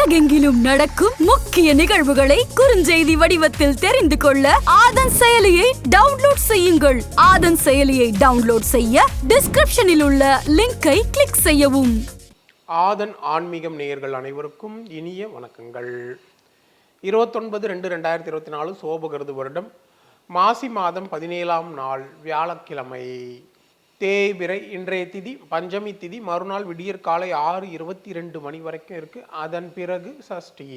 உலகெங்கிலும் நடக்கும் முக்கிய நிகழ்வுகளை குறுஞ்செய்தி வடிவத்தில் தெரிந்து கொள்ள ஆதன் செயலியை டவுன்லோட் செய்யுங்கள். ஆதன் செயலியை டவுன்லோட் செய்ய டிஸ்கிரிப்ஷனில் உள்ள லிங்கை கிளிக் செய்யவும். ஆதன் ஆன்மீகம் நேயர்கள் அனைவருக்கும் இனிய வணக்கங்கள். இருபத்தொன்பது ரெண்டு ரெண்டாயிரத்தி இருபத்தி நாலு சோபகிருது வருடம் மாசி மாதம் பதினேழாம் நாள் வியாழக்கிழமை. தேய்பிறை இன்றைய திதி பஞ்சமி திதி மறுநாள் விடியற் காலை ஆறு இருபத்தி ரெண்டு மணி வரைக்கும் இருக்குது அதன் பிறகு சஷ்டி.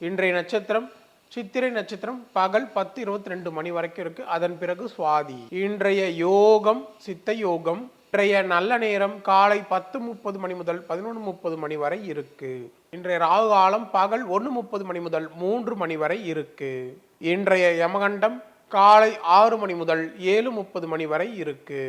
இன்றைய நட்சத்திரம் சித்திரை நட்சத்திரம் பகல் பத்து இருபத்தி ரெண்டு மணி வரைக்கும் இருக்குது அதன் பிறகு சுவாதி. இன்றைய யோகம் சித்த யோகம் இன்றைய நல்ல நேரம் காலை பத்து முப்பது மணி முதல் பதினொன்று முப்பது மணி வரை இருக்குது இன்றைய ராகு காலம் பகல் ஒன்று முப்பது மணி முதல் மூன்று மணி வரை இருக்குது இன்றைய யமகண்டம் காலை ஆறு மணி முதல் ஏழு முப்பது மணி வரை இருக்குது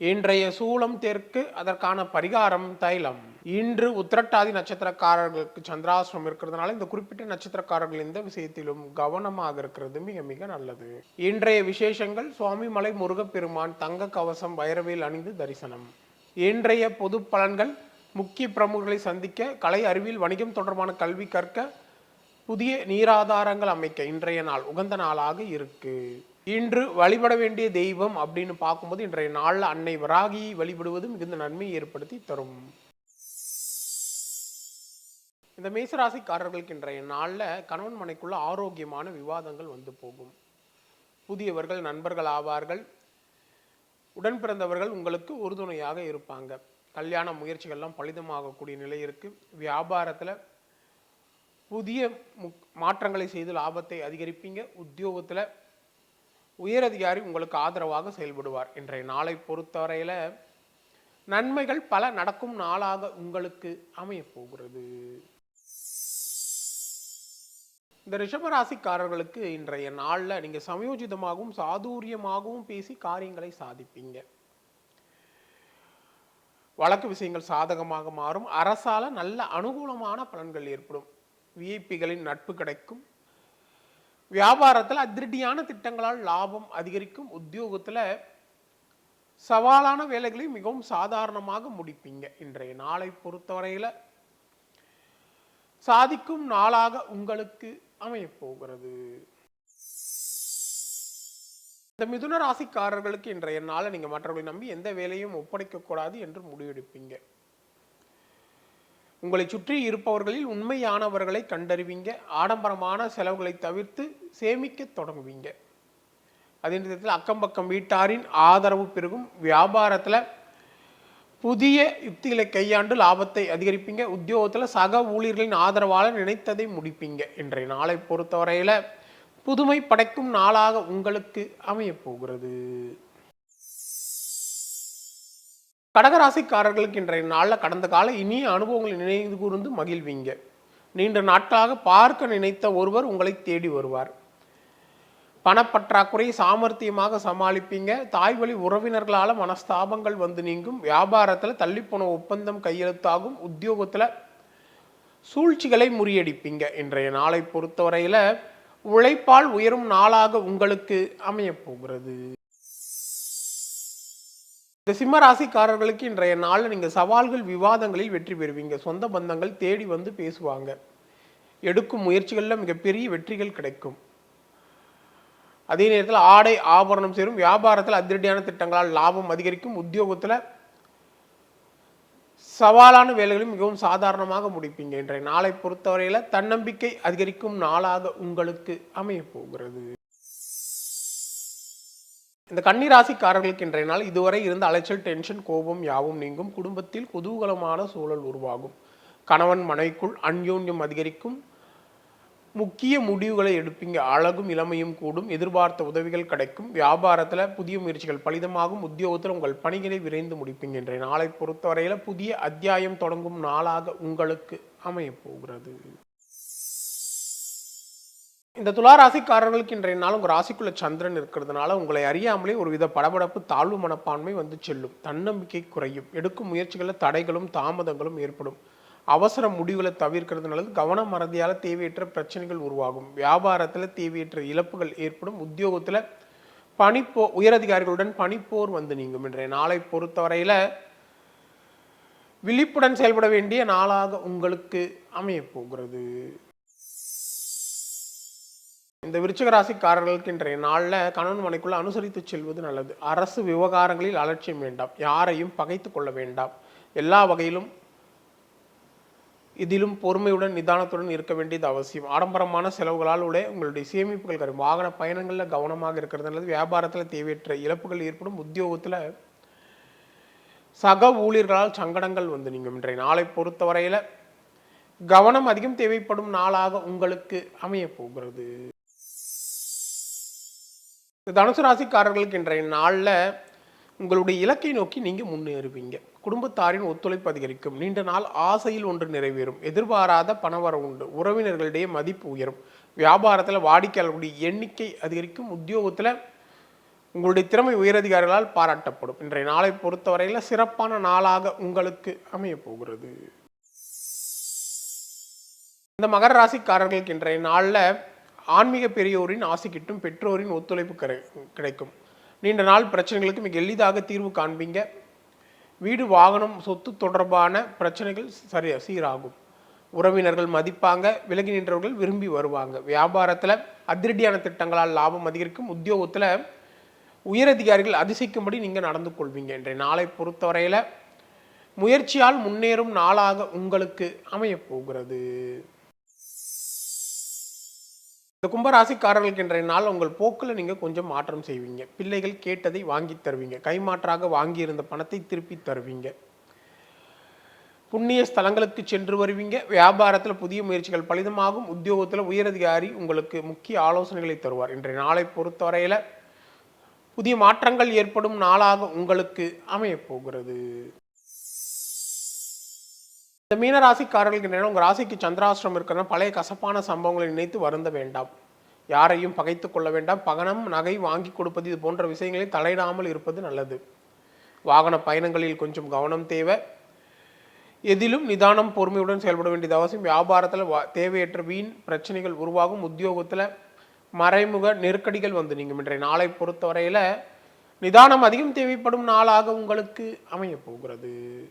இன்றைய சூளம் தெற்கு அதற்கான பரிகாரம் தைலம். இன்று உத்திரட்டாதி நட்சத்திரக்காரர்களுக்கு சந்திராசிரம் இருக்கிறதுனால இந்த குறிப்பிட்ட நட்சத்திரக்காரர்கள் இந்த விஷயத்திலும் கவனமாக இருக்கிறது மிக மிக நல்லது. இன்றைய விசேஷங்கள் சுவாமிமலை முருகப்பெருமான் தங்க கவசம் வைரவேல் அணிந்து தரிசனம். இன்றைய பொது பலன்கள் முக்கிய பிரமுகர்களை சந்திக்க கலை அறிவியல் வணிகம் தொடர்பான கல்வி கற்க புதிய நீராதாரங்கள் அமைக்க இன்றைய நாள் உகந்த நாளாக இருக்குது இன்று வழிபட வேண்டிய தெய்வம் அப்படின்னு பார்க்கும்போது இன்றைய நாளில் அன்னை வராகியை வழிபடுவது மிகுந்த நன்மையை ஏற்படுத்தி தரும். இந்த மேசராசிக்காரர்களுக்கு இன்றைய நாளில் கணவன் மனைக்குள்ள ஆரோக்கியமான விவாதங்கள் வந்து போகும். புதியவர்கள் நண்பர்கள் ஆவார்கள். உடன் பிறந்தவர்கள் உங்களுக்கு உறுதுணையாக இருப்பாங்க. கல்யாண முயற்சிகள்லாம் பலிதமாகக்கூடிய நிலை இருக்குது வியாபாரத்தில் புதிய முக் மாற்றங்களை செய்து லாபத்தை அதிகரிப்பீங்க. உத்தியோகத்தில் உயரதிகாரி உங்களுக்கு ஆதரவாக செயல்படுவார். இன்றைய நாளை பொறுத்தவரையில் நன்மைகள் பல நடக்கும் நாளாக உங்களுக்கு அமையப்போகிறது இந்த ரிஷபராசிக்காரர்களுக்கு இன்றைய நாளில் நீங்கள் சமயோஜிதமாகவும் சாதுரியமாகவும் பேசி காரியங்களை சாதிப்பீங்க. வழக்கு விஷயங்கள் சாதகமாக மாறும். அரசால் நல்ல அனுகூலமான பலன்கள் ஏற்படும். விஐபிகளின் நட்பு கிடைக்கும். வியாபாரத்தில் அதிரடியான திட்டங்களால் லாபம் அதிகரிக்கும். உத்தியோகத்தில் சவாலான வேலைகளை மிகவும் சாதாரணமாக முடிப்பீங்க. இன்றைய நாளை பொறுத்தவரையில் சாதிக்கும் நாளாக உங்களுக்கு அமையப்போகிறது. இந்த மிதுன ராசிக்காரர்களுக்கு இன்றைய நாளை நீங்கள் மற்றவர்களை நம்பி எந்த வேலையும் ஒப்படைக்கக்கூடாது என்று முடிவெடுப்பீங்க. உங்களை சுற்றி இருப்பவர்களில் உண்மையானவர்களை கண்டறிவீங்க ஆடம்பரமான செலவுகளை தவிர்த்து சேமிக்க தொடங்குவீங்க. அதே நேரத்தில் அக்கம் பக்கம் வீட்டாரின் ஆதரவு பெருகும். வியாபாரத்தில் புதிய யுக்திகளை கையாண்டு லாபத்தை அதிகரிப்பீங்க. உத்தியோகத்தில் சக ஊழியர்களின் ஆதரவால் நினைத்ததை முடிப்பீங்க. இன்றைய நாளை பொறுத்தவரையில் புதுமை படைக்கும் நாளாக உங்களுக்கு அமையப் போகிறது. கடகராசிக்காரர்களுக்கு இன்றைய நாளில் கடந்த கால இனிய அனுபவங்களை நினைவு கூர்ந்து மகிழ்வீங்க. நீண்ட நாட்களாக பார்க்க நினைத்த ஒருவர் உங்களை தேடி வருவார். பணப்பற்றாக்குறை சாமர்த்தியமாக சமாளிப்பீங்க. தாய் வழி உறவினர்களால் மனஸ்தாபங்கள் வந்து நீங்கும். வியாபாரத்தில் தள்ளிப்போன ஒப்பந்தம் கையெழுத்தாகும். உத்தியோகத்தில் சூழ்ச்சிகளை முறியடிப்பீங்க. இன்றைய நாளை பொறுத்தவரையில் உழைப்பால் உயரும் நாளாக உங்களுக்கு அமையப் போகிறது இந்த சிம்ம ராசிக்காரர்களுக்கு இன்றைய நாளில் நீங்கள் சவால்கள் விவாதங்களில் வெற்றி பெறுவீங்க. சொந்த பந்தங்கள் தேடி வந்து பேசுவாங்க. எடுக்கும் முயற்சிகளில் மிகப்பெரிய வெற்றிகள் கிடைக்கும். அதே நேரத்தில் ஆடை ஆபரணம் சேரும். வியாபாரத்தில் அதிரடியான திட்டங்களால் லாபம் அதிகரிக்கும். உத்தியோகத்தில் சவாலான வேலைகளும் மிகவும் சாதாரணமாக முடிப்பீங்க. இன்றைய நாளை பொறுத்தவரையில் தன்னம்பிக்கை அதிகரிக்கும் நாளாக உங்களுக்கு அமையப் போகிறது. இந்த கன்னிராசிக்காரர்களுக்கு இன்றைய நாள் இதுவரை இருந்த அலைச்சல் டென்ஷன் கோபம் யாவும் நீங்கும். குடும்பத்தில் குதூகலமான சூழல் உருவாகும். கணவன் மனைக்குள் அந்யோன்யம் அதிகரிக்கும். முக்கிய முடிவுகளை எடுப்பீங்க. அழகும் இளமையும் கூடும். எதிர்பார்த்த உதவிகள் கிடைக்கும். வியாபாரத்தில் புதிய முயற்சிகள் பலிதமாகும். உத்தியோகத்தில் உங்கள் பணிகளை விரைந்து முடிப்பீங்க. இன்றைய நாளை பொறுத்தவரையில் புதிய அத்தியாயம் தொடங்கும் நாளாக உங்களுக்கு அமையப் போகிறது. இந்த துலா ராசிக்காரர்களுக்கு இன்றைய நாள் உங்கள் ராசிக்குள்ள சந்திரன் இருக்கிறதுனால உங்களை அறியாமலே ஒரு வித படபடப்பு தாழ்வு மனப்பான்மை வந்து செல்லும். தன்னம்பிக்கை குறையும். எடுக்கும் முயற்சிகளில் தடைகளும் தாமதங்களும் ஏற்படும். அவசர முடிவுகளை தவிர்க்கிறதுனால கவனம் கவன மறதியால் தேவையற்ற பிரச்சனைகள் உருவாகும். வியாபாரத்தில் தேவையற்ற இழப்புகள் ஏற்படும். உத்தியோகத்தில் பணிப்போ உயரதிகாரிகளுடன் பணிப்போர் வந்து நீங்கும். இன்றைய நாளை பொறுத்தவரையில் விழிப்புடன் செயல்பட வேண்டிய நாளாக உங்களுக்கு அமையப் போகிறது. இந்த விருச்சிக ராசிக்காரர்களுக்கு இன்றைய நாளில் கணவன் மனைக்குள்ள அனுசரித்து செல்வது நல்லது. அரசு விவகாரங்களில் அலட்சியம் வேண்டாம். யாரையும் பகைத்து கொள்ள வேண்டாம். எல்லா வகையிலும் இதிலும் பொறுமையுடன் நிதானத்துடன் இருக்க வேண்டியது அவசியம். ஆடம்பரமான செலவுகளால் உடைய உங்களுடைய சேமிப்புகள் கரும். வாகன பயணங்களில் கவனமாக இருக்கிறது நல்லது. வியாபாரத்தில் தேவையற்ற இழப்புகள் ஏற்படும். உத்தியோகத்தில் சக ஊழியர்களால் சங்கடங்கள் வந்து நீங்கள் இன்றைய நாளை பொறுத்தவரையில் கவனம் அதிகம் தேவைப்படும் நாளாக உங்களுக்கு அமையப் போகிறது. தனுசு ராசிக்காரர்களுக்கு இன்றைய நாளில் உங்களுடைய இலக்கை நோக்கி நீங்கள் முன்னேறுவீங்க. குடும்பத்தாரின் ஒத்துழைப்பு அதிகரிக்கும். நீண்ட நாள் ஆசையில் ஒன்று நிறைவேறும். எதிர்பாராத பணவரவு உண்டு. உறவினர்களிடையே மதிப்பு உயரும். வியாபாரத்தில் வாடிக்கையாளர்களுடைய எண்ணிக்கை அதிகரிக்கும். உத்தியோகத்தில் உங்களுடைய திறமை உயரதிகாரிகளால் பாராட்டப்படும். இன்றைய நாளை பொறுத்தவரையில் சிறப்பான நாளாக உங்களுக்கு அமையப் போகிறது. இந்த மகர ராசிக்காரர்களுக்கு இன்றைய நாளில் ஆன்மீக பெரியோரின் ஆசை கிட்டும் பெற்றோரின் ஒத்துழைப்பு கிடை கிடைக்கும். நீண்ட நாள் பிரச்சனைகளுக்கு மிக எளிதாக தீர்வு காண்பீங்க. வீடு வாகனம் சொத்து தொடர்பான பிரச்சனைகள் சரியா சீராகும். உறவினர்கள் மதிப்பாங்க விலகி நின்றவர்கள் விரும்பி வருவாங்க. வியாபாரத்தில் அதிரடியான திட்டங்களால் லாபம் அதிகரிக்கும். உத்தியோகத்தில் உயரதிகாரிகள் அதிசயிக்கும்படி நீங்கள் நடந்து கொள்வீங்க. இன்றைய நாளை பொறுத்தவரையில் முயற்சியால் முன்னேறும் நாளாக உங்களுக்கு அமையப் போகிறது. இந்த கும்பராசிக்காரர்களுக்கு இன்றைய நாள் உங்கள் போக்கில் நீங்கள் கொஞ்சம் மாற்றம் செய்வீங்க. பிள்ளைகள் கேட்டதை வாங்கி தருவீங்க. கைமாற்றாக வாங்கியிருந்த பணத்தை திருப்பி தருவீங்க. புண்ணிய ஸ்தலங்களுக்கு சென்று வருவீங்க. வியாபாரத்தில் புதிய முயற்சிகள் பலிதமாகும். உத்தியோகத்தில் உயரதிகாரி உங்களுக்கு முக்கிய ஆலோசனைகளை தருவார். இன்றைய நாளை பொறுத்தவரையில் புதிய மாற்றங்கள் ஏற்படும் நாளாக உங்களுக்கு அமையப் போகிறது. இந்த மீனராசிக்காரர்களுக்கு நேரம் உங்கள் ராசிக்கு சந்திராசிரம் இருக்கிறனா பழைய கசப்பான சம்பவங்களை நினைத்து வருந்த வேண்டாம். யாரையும் பகைத்து கொள்ள வேண்டாம். பகனம் நகை வாங்கி கொடுப்பது இது போன்ற விஷயங்களில் தலையிடாமல் இருப்பது நல்லது. வாகன பயணங்களில் கொஞ்சம் கவனம் தேவை. எதிலும் நிதானம் பொறுமையுடன் செயல்பட வேண்டியது அவசியம். வியாபாரத்தில் வா- தேவையற்ற வீண் பிரச்சனைகள் உருவாகும். உத்தியோகத்தில் மறைமுக நெருக்கடிகள் வந்து நீங்கள் இன்றைய நாளை பொறுத்தவரையில் நிதானம் அதிகம் தேவைப்படும் நாளாக உங்களுக்கு அமையப் போகிறது.